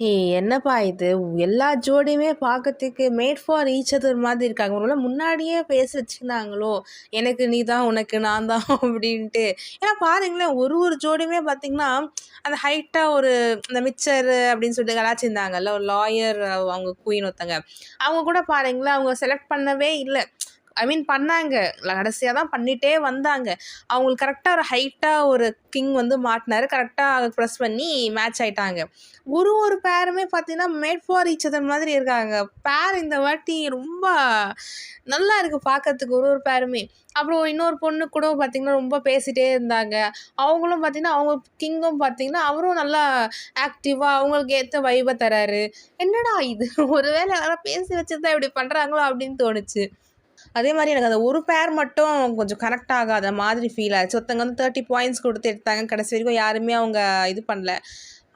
ஏய் என்னப்பா இது? எல்லா ஜோடியுமே பார்க்கறதுக்கு மேட் ஃபார் ஈச் அதர் மாதிரி இருக்காங்க. ஒருவேளை முன்னாடியே பேசி வச்சுருந்தாங்களோ எனக்கு நீ தான் உனக்கு நான் தான் அப்படின்ட்டு. ஏன்னா பாருங்களேன் ஒரு ஒரு ஜோடியுமே பார்த்தீங்கன்னா அந்த ஹைட்டாக ஒரு இந்த மிச்சர் அப்படின்னு சொல்லிட்டு கலாச்சிருந்தாங்கல்ல ஒரு லாயர் அவங்க குயின் ஒருத்தங்க. அவங்க கூட பாருங்களேன் அவங்க செலக்ட் பண்ணவே இல்லை. ஐ மீன் பண்ணாங்க. கடைசியாக தான் பண்ணிகிட்டே வந்தாங்க. அவங்களுக்கு கரெக்டாக ஒரு ஹைட்டாக ஒரு கிங் வந்து மாட்டினார். கரெக்டாக ப்ரெஸ் பண்ணி மேட்ச் ஆயிட்டாங்க. ஒரு ஒரு பேருமே பார்த்தீங்கன்னா மேட் ஃபார் ஈச் அதர் மாதிரி இருக்காங்க. பேர் இந்த வாட்டி ரொம்ப நல்லா இருக்குது பார்க்கறதுக்கு ஒரு ஒரு பேருமே அப்புறம் இன்னொரு பொண்ணு கூட பார்த்திங்கன்னா ரொம்ப பேசிகிட்டே இருந்தாங்க. அவங்களும் பார்த்திங்கன்னா அவங்க கிங்கும் பார்த்திங்கன்னா அவரும் நல்லா ஆக்டிவாக அவங்களுக்கு ஏற்ற வைபை தராரு. என்னடா இது? ஒரு வேளை யாராவது பேசி வச்சு தான் இப்படி பண்ணுறாங்களோ அப்படின்னு தோணுச்சு. அதே மாதிரி எனக்கு அந்த ஒரு பேர் மட்டும் கொஞ்சம் கனெக்ட் ஆகாத மாதிரி ஃபீல் ஆச்சு. ஒருத்தங்க வந்து தேர்ட்டி பாயிண்ட்ஸ் கொடுத்து எடுத்தாங்க. கடைசி வரைக்கும் யாருமே அவங்க இது பண்ணல.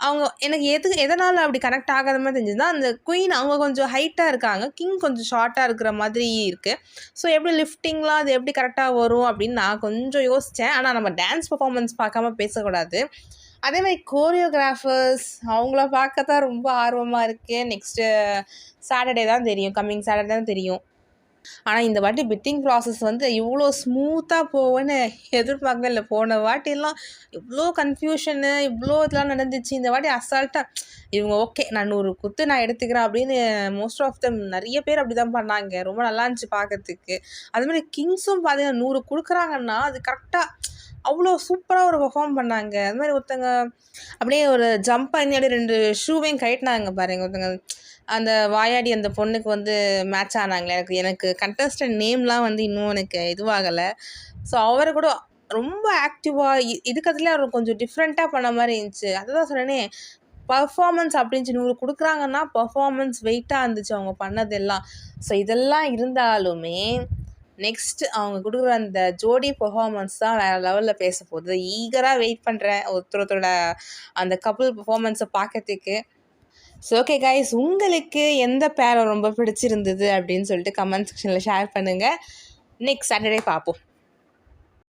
அவங்க எனக்கு எது எதனால் அப்படி கனெக்ட் ஆகாத மாதிரி தெரிஞ்சதுன்னா அந்த குயின் அவங்க கொஞ்சம் ஹைட்டாக இருக்காங்க. கிங் கொஞ்சம் ஷார்ட்டாக இருக்கிற மாதிரி இருக்குது ஸோ எப்படி லிஃப்டிங்லாம் அது எப்படி கரெக்டாக வரும் அப்படின்னு நான் கொஞ்சம் யோசித்தேன் ஆனால் நம்ம டான்ஸ் பர்ஃபார்மன்ஸ் பார்க்காம பேசக்கூடாது. அதே மாதிரி கோரியோகிராஃபர்ஸ் அவங்கள பார்க்க தான் ரொம்ப ஆர்வமாக இருக்குது நெக்ஸ்ட்டு சாட்டர்டே தான் தெரியும். கம்மிங் சாட்டர்டே தான் தெரியும். ஆனால் இந்த வாட்டி பிட்டிங் ப்ராசஸ் வந்து இவ்வளோ ஸ்மூத்தாக போவேன்னு எதிர்பார்க்கவே இல்லை. போன வாட்டிலாம் இவ்வளோ கன்ஃபியூஷனு இவ்வளோ இதெல்லாம் நடந்துச்சு. இந்த வாட்டி அசால்ட்டாக இவங்க ஓகே நான் நூறு குத்து நான் எடுத்துக்கிறேன் அப்படின்னு மோஸ்ட் ஆஃப் தம் நிறைய பேர் அப்படி தான் பண்ணாங்க. ரொம்ப நல்லா இருந்துச்சு பார்க்கறதுக்கு அதுமாதிரி கிங்ஸும் பார்த்தீங்கன்னா நூறு கொடுக்குறாங்கன்னா அது கரெக்டாக அவ்வளோ சூப்பராக ஒரு பெர்ஃபார்ம் பண்ணாங்க. அது மாதிரி ஒருத்தங்க அப்படியே ஒரு ஜம்ப் பண்ணி அப்படியே ரெண்டு ஷூவையும் கட்டினாங்க பாருங்க. ஒருத்தங்க அந்த வாயாடி அந்த பொண்ணுக்கு வந்து மேட்ச் ஆனாங்களே. எனக்கு எனக்கு கண்டஸ்டன்ட் நேம்லாம் வந்து இன்னும் எனக்கு இதுவாகலை. ஸோ அவரை கூட ரொம்ப ஆக்டிவாக இதுக்கத்துல அவர் கொஞ்சம் டிஃப்ரெண்ட்டாக பண்ண மாதிரி இருந்துச்சு. அதுதான் சொன்னேனே பர்ஃபார்மன்ஸ் அப்படின்னு நூறு கொடுக்குறாங்கன்னா பர்ஃபார்மன்ஸ் வெயிட்டாக இருந்துச்சு அவங்க பண்ணதெல்லாம். ஸோ இதெல்லாம் இருந்தாலுமே நெக்ஸ்ட் அவங்க கொடுக்குற அந்த ஜோடி பெர்ஃபார்மன்ஸ் தான் வேறு லெவலில் பேச போகுது. ஈகராக வெயிட் பண்ணுறேன் ஒருத்தர் ஒருத்தரோட அந்த கப்புள் பெர்ஃபார்மன்ஸை பார்க்கறதுக்கு ஸோ ஓகே கைஸ் உங்களுக்கு எந்த பேரை ரொம்ப பிடிச்சிருந்தது அப்படின்னு சொல்லிட்டு கமெண்ட் செக்ஷனில் ஷேர் பண்ணுங்கள் நெக்ஸ்ட் சாட்டர்டே பார்ப்போம்.